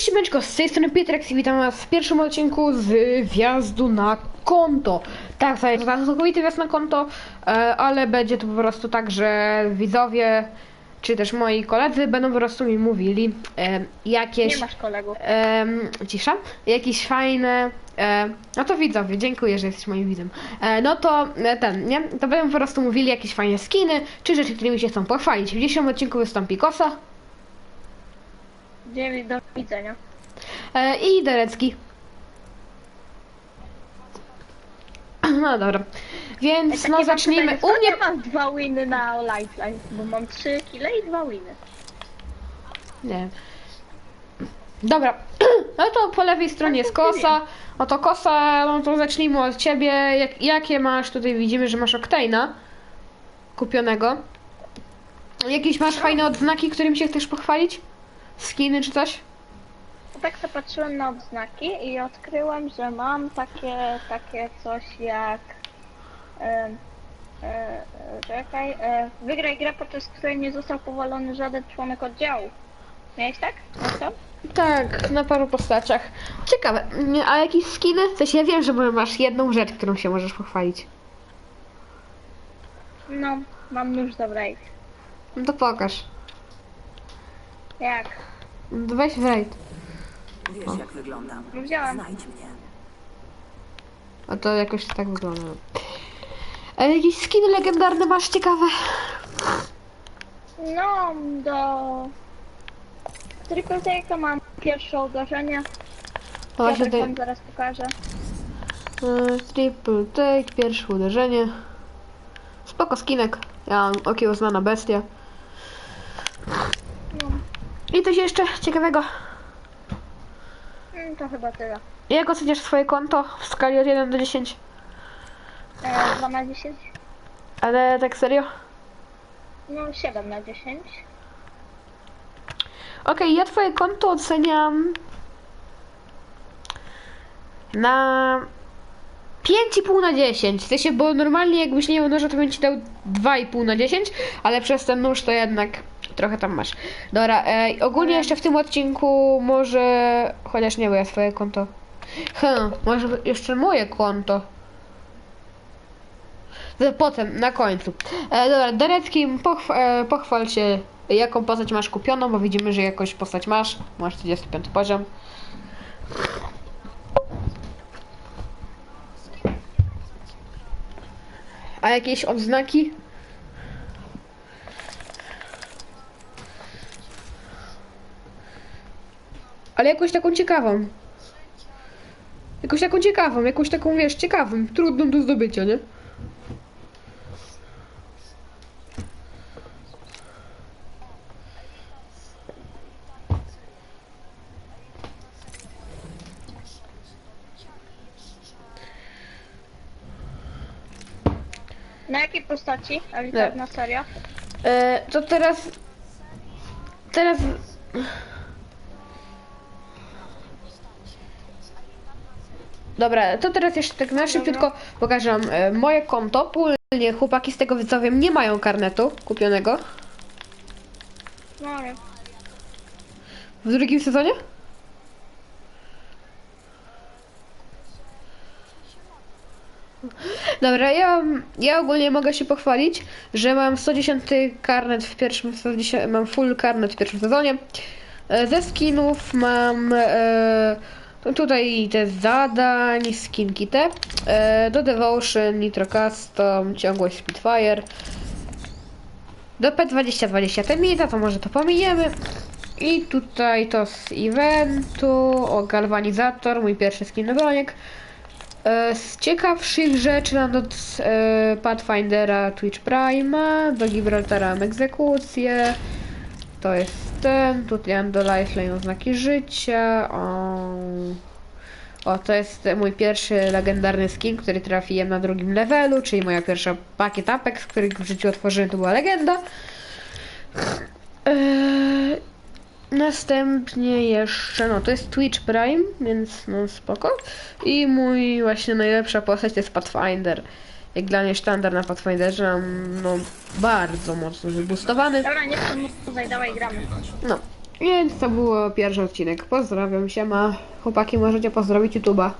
Siemaneczko, z tej strony Pietrek i witam was w pierwszym odcinku z wjazdu na konto. Tak, to jest całkowity wjazd na konto, e, ale będzie to po prostu tak, że widzowie, czy też moi koledzy będą po prostu mi mówili e, jakieś... Nie masz kolegów. Em, cisza, jakieś fajne. E, no to widzowie, dziękuję, że jesteś moim widzem. E, no to e, ten, nie? To będą po prostu mówili jakieś fajne skiny, czy rzeczy, którymi się chcą pochwalić. W dzisiejszym odcinku wystąpi Kosa Dzień do widzenia. e, i Derecki. No dobra, więc no zacznijmy. U mnie. mam dwa winy na lifeline, bo mam trzy kile i dwa winy. Nie. Dobra, no to po lewej stronie jest kosa. Oto kosa, no to zacznijmy od ciebie. Jak, jakie masz? Tutaj widzimy, że masz Octane'a kupionego. Jakieś masz fajne odznaki, którym się chcesz pochwalić? Skiny czy coś? Tak sobie patrzyłem na odznaki i odkryłem, że mam takie, takie coś jak... E, e, czekaj, e, wygraj grę, podczas której nie został powalony żaden członek oddziału. Miałeś tak? Co? Tak, na paru postaciach. Ciekawe, a jakieś skiny? W sensie ja wiem, że masz jedną rzecz, którą się możesz pochwalić. No, mam do raid. No to pokaż. Jak? No Weź w raid. Wiesz, jak wyglądam. Wziąłem. Znajdź mnie. A to jakoś tak wygląda. A jakieś skiny legendarne masz ciekawe? No, do... Triple Take'a mam pierwsze uderzenie. To Ja tak wam zaraz pokażę. e, triple take, pierwsze uderzenie. Spoko skinek. Ja mam okiełznana bestia. I coś jeszcze ciekawego. mm, to chyba tyle. Jak oceniasz swoje konto w skali od 1 do 10? E, 2 na 10? Ale tak serio? No 7 na 10. Okej, ja twoje konto oceniam na 5,5 na 10. W sensie, bo normalnie jakbyś nie miał noża, to bym ci dał 2,5 na 10, ale przez ten nóż to jednak trochę tam masz. Dobra, e, ogólnie jeszcze w tym odcinku może, chociaż nie, bo ja swoje konto. Hm, może jeszcze moje konto. To Potem, na końcu. E, dobra, Derecki, pochw e, pochwal się, jaką postać masz kupioną, bo widzimy, że jakąś postać masz. Masz 35 poziom. A jakieś odznaki? Ale jakąś taką ciekawą. Jakąś taką ciekawą, jakąś taką, wiesz, ciekawą, trudną do zdobycia, nie? Na jakiej postaci? Elitarna seria? E, to teraz. Teraz. Dobra, to teraz jeszcze tak na szybciutko pokażę wam e, moje konto. Ogólnie chłopaki z tego widzowie nie mają karnetu kupionego ale... w drugim sezonie. Dobra, ja, ja ogólnie mogę się pochwalić, że mam 110 karnet w pierwszym sezonie, mam full karnet w pierwszym sezonie. E, Ze skinów mam e, tutaj te zadań, skinki te, e, do Devotion, Nitro Custom, ciągłość Spitfire. Do P2020 te mita, to może to pominiemy. I tutaj to z eventu, o galwanizator, mój pierwszy skin broniek. E, Z ciekawszych rzeczy mam do e, Pathfindera Twitch Prima, do Gibraltara mam egzekucję. To jest ten, tutaj mam do Lifeline oznaki życia. O, o, to jest mój pierwszy legendarny skin, który trafiłem na drugim levelu, czyli moja pierwsza pakiet Apex, który w życiu otworzyłem, to była legenda. Eee, Następnie jeszcze, no to jest Twitch Prime, więc no spoko. I mój właśnie najlepsza postać to jest Pathfinder. Jak dla mnie sztandar na Pathfinderze, mam, no bardzo mocno wybustowany. Dobra, nie chcę tutaj, dawaj gramy. No, Więc to było pierwszy odcinek. Pozdrawiam się, ma chłopaki możecie pozdrowić YouTube'a.